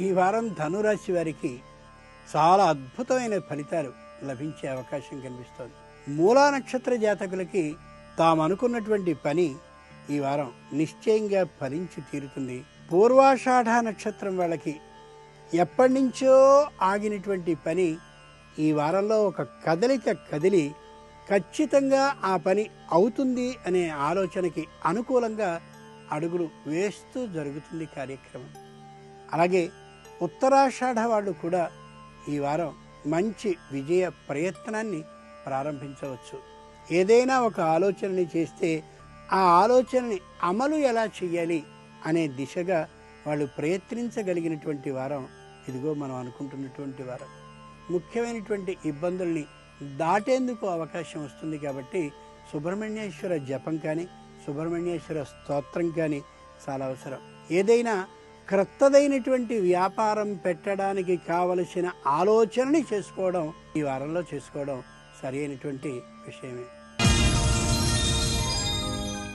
ఈ వారం ధనురాశి వారికి చాలా అద్భుతమైన ఫలితాలు లభించే అవకాశం కనిపిస్తోంది. మూలా నక్షత్ర జాతకులకి తాము అనుకున్నటువంటి పని ఈ వారం నిశ్చయంగా ఫలించి తీరుతుంది. పూర్వాషాఢ నక్షత్రం వాళ్ళకి ఎప్పటి నుంచో ఆగినటువంటి పని ఈ వారంలో ఒక కదలిక కదిలి ఖచ్చితంగా ఆ పని అవుతుంది అనే ఆలోచనకి అనుకూలంగా అడుగులు వేస్తూ జరుగుతుంది కార్యక్రమం. అలాగే ఉత్తరాషాఢ వాళ్ళు కూడా ఈ వారం మంచి విజయ ప్రయత్నాన్ని ప్రారంభించవచ్చు. ఏదైనా ఒక ఆలోచనని చేస్తే ఆ ఆలోచనని అమలు ఎలా చేయాలి అనే దిశగా వాళ్ళు ప్రయత్నించగలిగినటువంటి వారం ఇదిగో మనం అనుకుంటున్నటువంటి వారం. ముఖ్యమైనటువంటి ఇబ్బందుల్ని దాటేందుకు అవకాశం వస్తుంది కాబట్టి సుబ్రహ్మణ్యేశ్వర జపం కానీ సుబ్రహ్మణ్యేశ్వర స్తోత్రం కానీ చాలా అవసరం. ఏదైనా క్రొత్తదైనటువంటి వ్యాపారం పెట్టడానికి కావలసిన ఆలోచనని చేసుకోవడం ఈ వారంలో చేసుకోవడం సరి అయినటువంటి విషయమే.